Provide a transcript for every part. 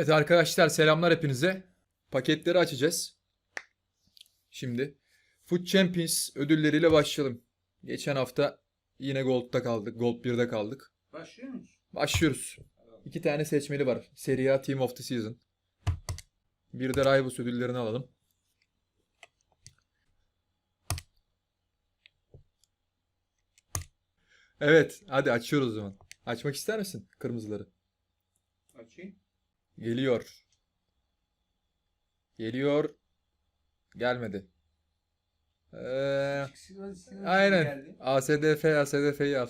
Evet arkadaşlar selamlar hepinize. Paketleri açacağız. Şimdi Food Champions ödülleriyle başlayalım. Geçen hafta yine Gold'da kaldık. Gold 1'de kaldık. Başlıyor muyuz? Başlıyoruz. İki tane seçmeli var. Serie A Team of the Season. Bir de Rivals ödüllerini alalım. Evet, hadi açıyoruz o zaman. Açmak ister misin kırmızıları? Açayım. Geliyor. Geliyor. Gelmedi. Ee, aynen. ASDF, ASDF'yi al.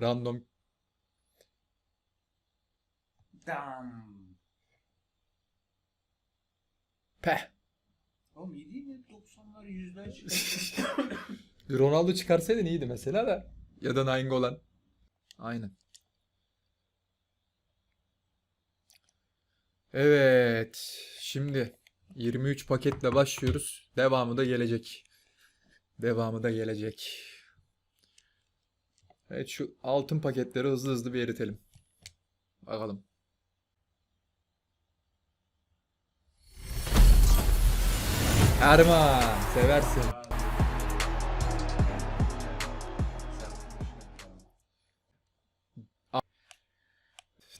Random. Dam. Peh. Oğlum iyi değil mi? 90'lar yüzler çıkarttı. Ronaldo çıkarsaydın iyiydi mesela da. Ya da Nainggolan. Aynen. Evet. Şimdi 23 paketle başlıyoruz. Devamı da gelecek. Devamı da gelecek. Evet şu altın paketleri hızlı hızlı bir eritelim. Bakalım. Erman seversin.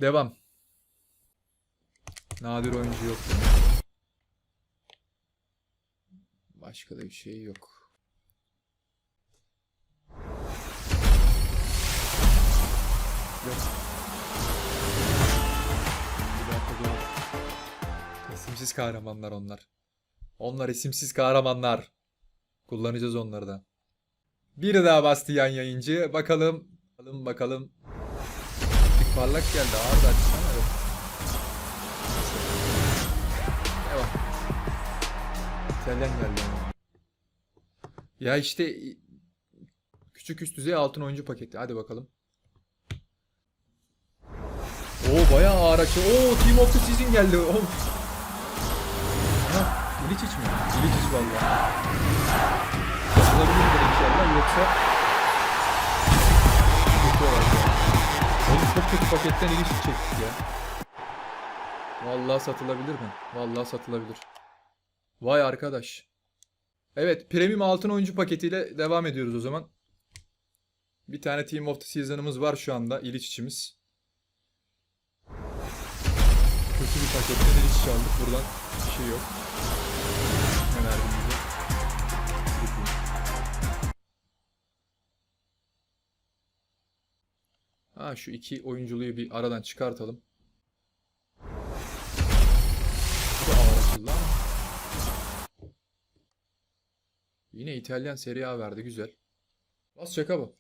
Devam. Nadir oyuncu yok. Başka da bir şey yok. İsimsiz kahramanlar onlar. Onlar isimsiz kahramanlar. Kullanacağız onları da. Bir daha bastı yan yayıncı. Bakalım. Bakalım bakalım. Parlak geldi. Ağır da açtı İtalyan geldi. Ya işte küçük üst düzey altın oyuncu paketi. Hadi bakalım. Oo bayağı ağır açı. Oo Team of the Season geldi. Oo. Ha, İliç mi? İliç valla. Satılabilir inşallah yoksa. Oğlum çok kötü paketten iliç çektik ya. Vallahi satılabilir mi? Vallahi satılabilir. Vay arkadaş. Evet, premium altın oyuncu paketiyle devam ediyoruz o zaman. Bir tane Team of the Season'ımız var şu anda. İliç içimiz. Kötü bir paketten İliç çaldık. Buradan bir şey yok. Triple. Ha şu iki oyunculuğu bir aradan çıkartalım. Bu da ağır açıldı ama. Yine İtalyan Serie A verdi güzel. Bas şaka bu.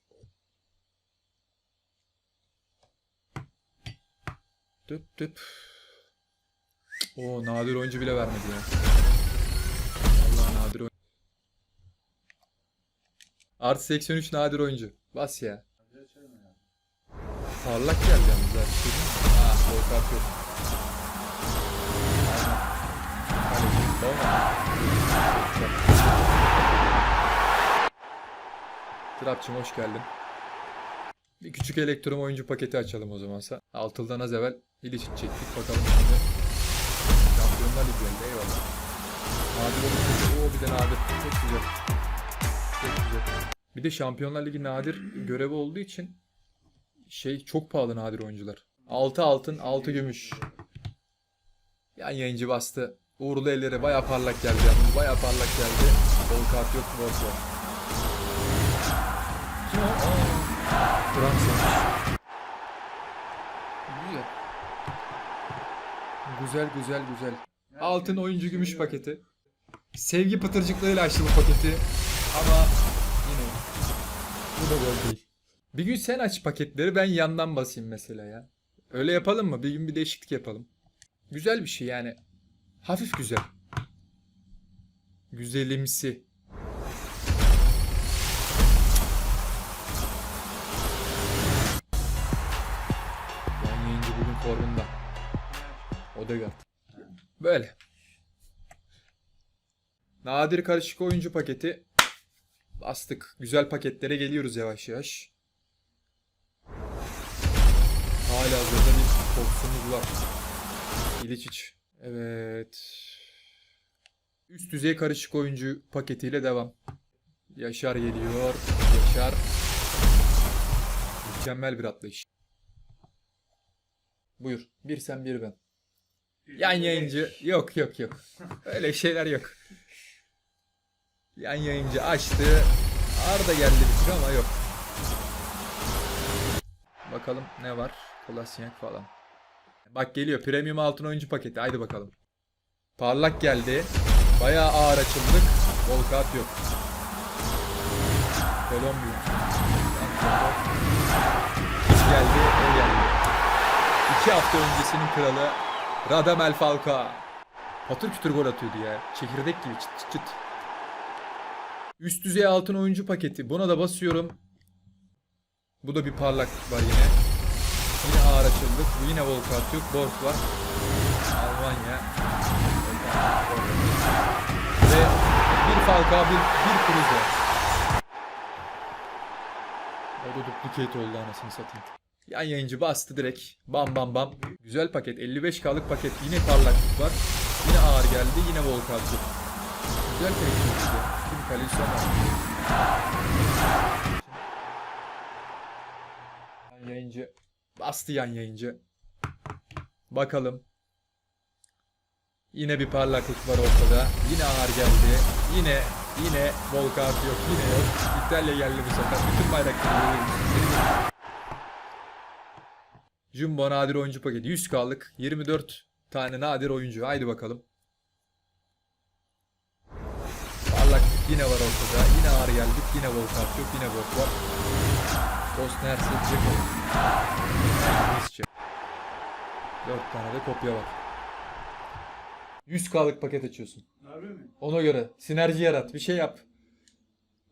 Düp düp. O nadir oyuncu bile vermedi ya. Allah nadir oyuncu. Artı 83 nadir oyuncu. Bas ya. Parlak geldi yalnız ha. Trapçım hoş geldin. Bir küçük elektron oyuncu paketi açalım o zamansa. Altıldan az evvel İliç çektik. Bakalım şimdi. Şampiyonlar Ligi geldi. Eyvallah. Nadir oyuncu. Oo bir de nadir. Çok güzel. Çok güzel. Bir de Şampiyonlar Ligi nadir görevi olduğu için şey çok pahalı nadir oyuncular. 6 altın, 6 gümüş. Yan yayıncı bastı. Uğurlu ellere baya parlak geldi. Baya parlak geldi. Bol kart yok, borç var. Kim o? Aa, Fransa. Güzel. Güzel, güzel, güzel. Altın oyuncu gümüş paketi. Sevgi pıtırcıklarıyla açtı bu paketi. Ama yine bu da gol değil. Bir gün sen aç paketleri ben yandan basayım mesela ya. Öyle yapalım mı? Bir gün bir değişiklik yapalım. Güzel bir şey yani. Hafif güzel. Güzelimsi. Yan yayıncı bugün formunda. Odegaard. Böyle. Nadir karışık oyuncu paketi. Bastık. Güzel paketlere geliyoruz yavaş yavaş. Hala hazırda bir Fox'umuz var. İliçiç. Evet. Üst düzey karışık oyuncu paketiyle devam. Yaşar geliyor. Yaşar. Mükemmel bir atlayış. Buyur. Bir sen bir ben. Yan yayıncı yok yok yok. Öyle şeyler yok. Yan yayıncı açtı. Arda geldi bir ama yok. Bakalım ne var? Kolasinac falan. Bak geliyor. Premium altın oyuncu paketi. Haydi bakalım. Parlak geldi. Bayağı ağır açıldık. Volkat yok. Kolombiya. geldi. O geldi. İki hafta öncesinin kralı Radamel Falcao. Patır kütür gol atıyordu ya. Çekirdek gibi çıt çıt çıt. Üst düzey altın oyuncu paketi. Buna da basıyorum. Bu da bir parlak var yine. Yine ağır açıldık. Yine Volkat yok. Borg var. Almanya. Ve bir Falcao bir, bir Cruze. O da duplicate oldu anasını satayım. Yan yayıncı bastı direkt. Bam bam bam. Güzel paket. 55K'lık paket. Yine parlaklık var. Yine ağır geldi. Yine Volkan yok. Güzel paket işte. Kalesi var. Yan yayıncı. Bastı yan yayıncı. Bakalım. Yine bir parlaklık var ortada. Yine ağır geldi. Yine yine Volkan yok. Yine yok. İtalya geldi bu sefer. Bütün bayrakları. Jumbo nadir oyuncu paketi 100K'lık 24 tane nadir oyuncu. Haydi bakalım. Parlaklık yine var ortada. Yine ağır geldik. Yine Volkan yok. Yine Volk var. Bosna Hersek Ceko. Rusça. 4 tane de kopya var. 100K'lık paket açıyorsun. Harbi mi? Ona göre sinerji yarat. Bir şey yap.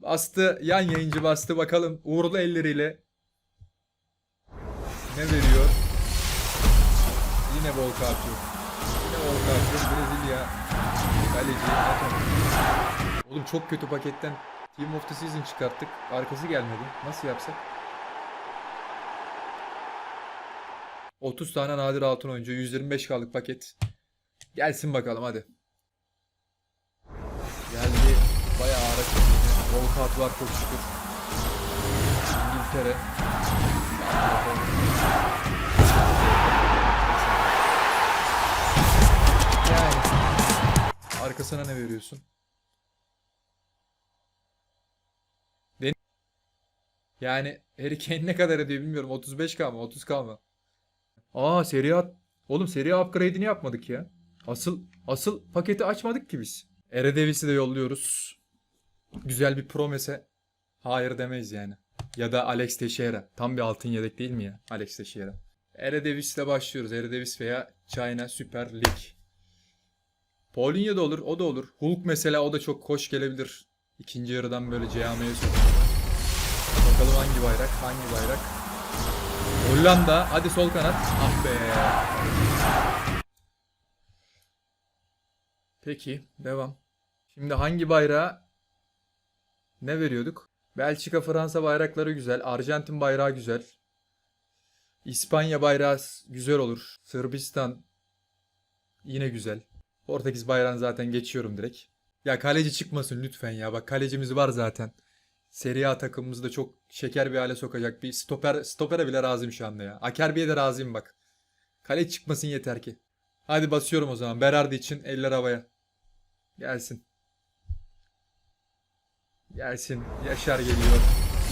Bastı. Yan yayıncı bastı. Bakalım uğurlu elleriyle ne veriyor? Yine Volkatio. Yine Volkatio. Brezilya. Kaleci. Neto. Oğlum çok kötü paketten Team of the Season çıkarttık. Arkası gelmedi. Nasıl yapsak? 30 tane nadir altın oyuncu. 125K'lık paket. Gelsin bakalım hadi. Geldi. Bayağı ağır. Volkat var çok şükür. İngiltere. Arkasına ne veriyorsun? Yani Harry Kane ne kadar ediyor bilmiyorum. 35k mı? 30k mı? Aa seri at. Oğlum seri upgrade'ini yapmadık ya. Asıl asıl paketi açmadık ki biz. Eredevis'i de yolluyoruz. Güzel bir promese hayır demeyiz yani. Ya da Alex Teixeira. Tam bir altın yedek değil mi ya? Alex Teixeira. Eredivis'le başlıyoruz. Eredivis veya China Süper Lig. Paulinho da olur. O da olur. Hulk mesela o da çok hoş gelebilir. İkinci yarıdan böyle CAM'ye sok. Bakalım hangi bayrak? Hangi bayrak? Hollanda. Hadi sol kanat. Ah be. Peki. Devam. Şimdi hangi bayrağı ne veriyorduk? Belçika, Fransa bayrakları güzel. Arjantin bayrağı güzel. İspanya bayrağı güzel olur. Sırbistan yine güzel. Portekiz bayrağını zaten geçiyorum direkt. Ya kaleci çıkmasın lütfen ya. Bak kalecimiz var zaten. Serie A takımımızı da çok şeker bir hale sokacak bir stoper stopere bile razıyım şu anda ya. Akerbi'ye de razıyım bak. Kale çıkmasın yeter ki. Hadi basıyorum o zaman. Berardi için eller havaya. Gelsin. Gelsin. Yaşar geliyor.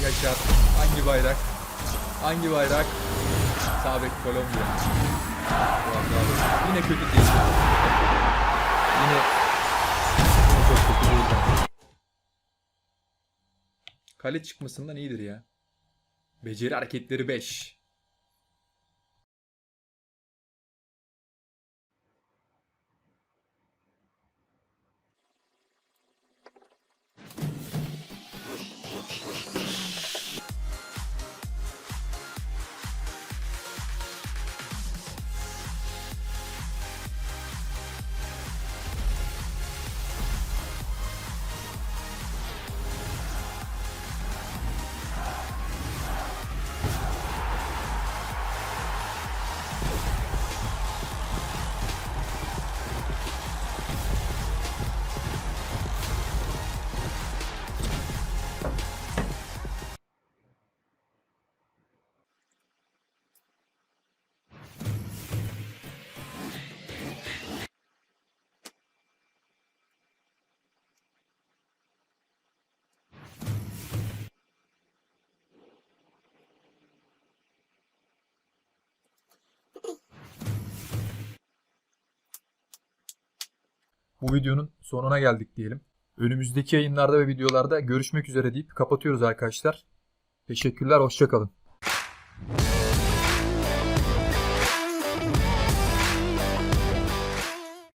Yaşar. Hangi bayrak? Hangi bayrak? Sağ bek Kolombiya. Yine kötü değil. Hani çok kötü. Kale çıkmasından iyidir ya. Beceri hareketleri 5. bu videonun sonuna geldik diyelim. Önümüzdeki yayınlarda ve videolarda görüşmek üzere deyip kapatıyoruz arkadaşlar. Teşekkürler, hoşçakalın.